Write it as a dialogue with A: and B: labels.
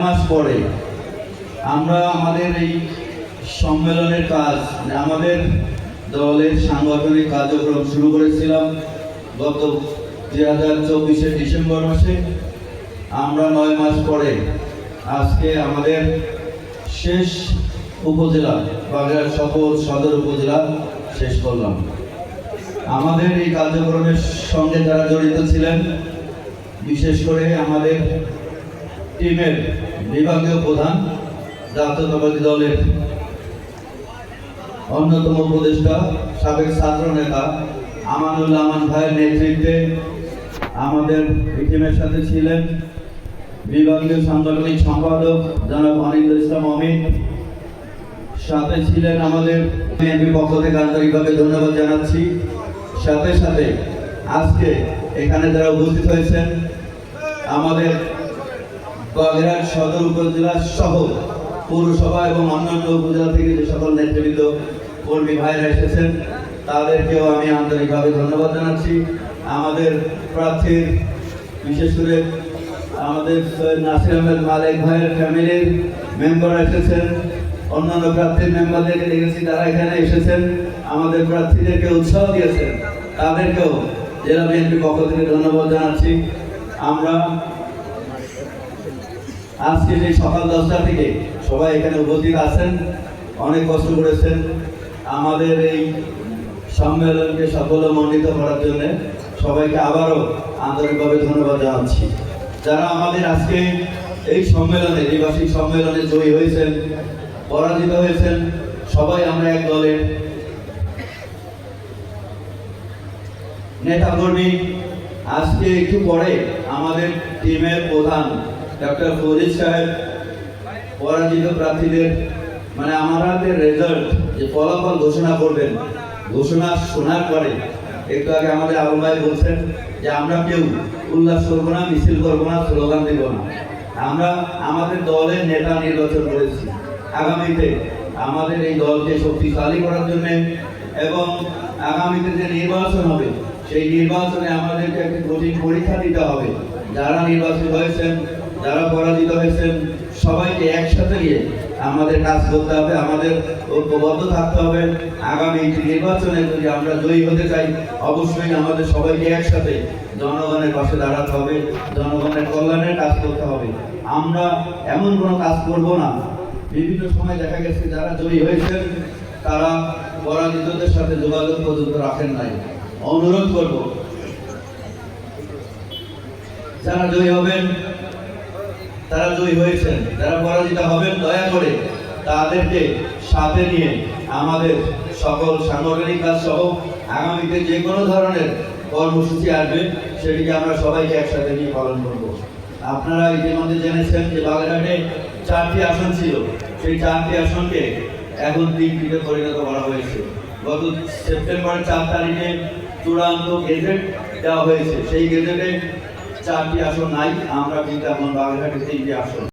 A: মাস পরে আমরা আমাদের এই সম্মেলনের কাজ মানে আমাদের দলের সাংগঠনিক কার্যক্রম শুরু করেছিলাম গত দুই হাজার চব্বিশে ডিসেম্বর মাসে। আমরা নয় মাস পরে আজকে আমাদের শেষ উপজেলা, বাগেরহাট সকল সদর উপজেলা শেষ করলাম। আমাদের এই কার্যক্রমের সঙ্গে যারা জড়িত ছিলেন, বিশেষ করে আমাদের টিমের বিভাগীয় প্রধান জাতীয়তাবাদী দলের অন্যতম উপদেষ্টা, সাবেক ছাত্র নেতা আমানুল্লাহ আমান ভাইয়ের নেতৃত্বে আমাদের টিমের সাথে ছিলেন বিভাগীয় সাংগঠনিক সম্পাদক জনাব অনিল ইসলাম অমিত। সাথে ছিলেন আমাদের বিএনপি পক্ষ থেকে আন্তরিকভাবে ধন্যবাদ জানাচ্ছি। সাথে সাথে আজকে এখানে যারা উপস্থিত হয়েছেন, আমাদের বাগেরহাট সদর উপজেলা সহ পৌরসভা এবং অন্যান্য উপজেলা থেকে যে সকল নেতৃবৃন্দ, কর্মী ভাইরা এসেছেন, তাদেরকেও আমি আন্তরিকভাবে ধন্যবাদ জানাচ্ছি। আমাদের প্রার্থীর, বিশেষ করে আমাদের নাসির আহমেদ মালিক ভাইয়ের ফ্যামিলির মেম্বার এসেছেন, অন্যান্য প্রার্থীর মেম্বারদেরকে দেখেছি, তারা এখানে এসেছেন, আমাদের প্রার্থীদেরকে উৎসাহ দিয়েছেন। তাদেরকেও জেলা বিএনপি পক্ষ থেকে ধন্যবাদ জানাচ্ছি। আমরা আজকে যে সকাল দশটা থেকে সবাই এখানে উপস্থিত আছেন, অনেক কষ্ট করেছেন। আমাদের এই সম্মেলনকে সাফল্যমণ্ডিত করার জন্য সবাইকে আবারও আন্তরিকভাবে ধন্যবাদ জানাচ্ছি। যারা আমাদের আজকে এই সম্মেলনে দ্বিবার্ষিক সম্মেলনে জয়ী হয়েছেন, পরাজিত হয়েছেন, সবাই আমরা এক দলের নেতা কর্মী আজকে একটু পরে আমাদের টিমের প্রধান ডক্টর ফরিদ সাহেব, পরাজিত প্রার্থীদের মানে আমাদের রেজাল্ট যে ফলাফল ঘোষণা করবেন, ঘোষণা শোনার পরে, একটু আগে আমাদের আবু ভাই বলছেন যে আমরা কেউ উল্লাস করব না, মিছিল করব না, স্লোগান দেবো না। আমরা আমাদের দলের নেতা নির্বাচন করেছি। আগামীতে আমাদের এই দলকে শক্তিশালী করার জন্য এবং আগামীতে যে নির্বাচন হবে, সেই নির্বাচনে আমাদেরকে একটি কঠিন পরীক্ষা দিতে হবে। যারা নির্বাচিত হয়েছেন যারা পরাজিত হয়েছেন, সবাইকে একসাথে নিয়ে আমাদের কাজ করতে হবে, আমাদের ঐক্যবদ্ধ থাকতে হবে। আগামী নির্বাচনে যদি আমরা জয়ী হতে চাই, অবশ্যই আমাদের সবাইকে একসাথে জনগণের পাশে দাঁড়াতে হবে, জনগণের কল্যাণের কাজ করতে হবে। আমরা এমন কোনো কাজ করব না। বিভিন্ন সময় দেখা গেছে, যারা জয়ী হয়েছেন, তারা পরাজিতদের সাথে যোগাযোগ পর্যন্ত রাখেন নাই। অনুরোধ করব, যারা জয়ী হবেন তারা জয়ী হয়েছেন। যারা পরাজিত হবেন, দয়া করে তাদেরকে সাথে নিয়ে আমাদের সকল সাংগঠনিক কাজ সহ আগামীতে যে কোনো ধরনের কর্মসূচি আসবে, সেটিকে আমরা সবাইকে একসাথে নিয়ে পালন করব। আপনারা ইতিমধ্যে জেনেছেন যে বাগেরহাটে চারটি আসন ছিল। সেই চারটি আসনকে এখন তিনটিতে পরিণত করা হয়েছে। গত সেপ্টেম্বরের চার তারিখে চূড়ান্ত গেজেট দেওয়া হয়েছে। সেই গেজেটে চারটি আসন নাই আমরা কিন্তু এখন বাগেরহাটে তিনটি আসন।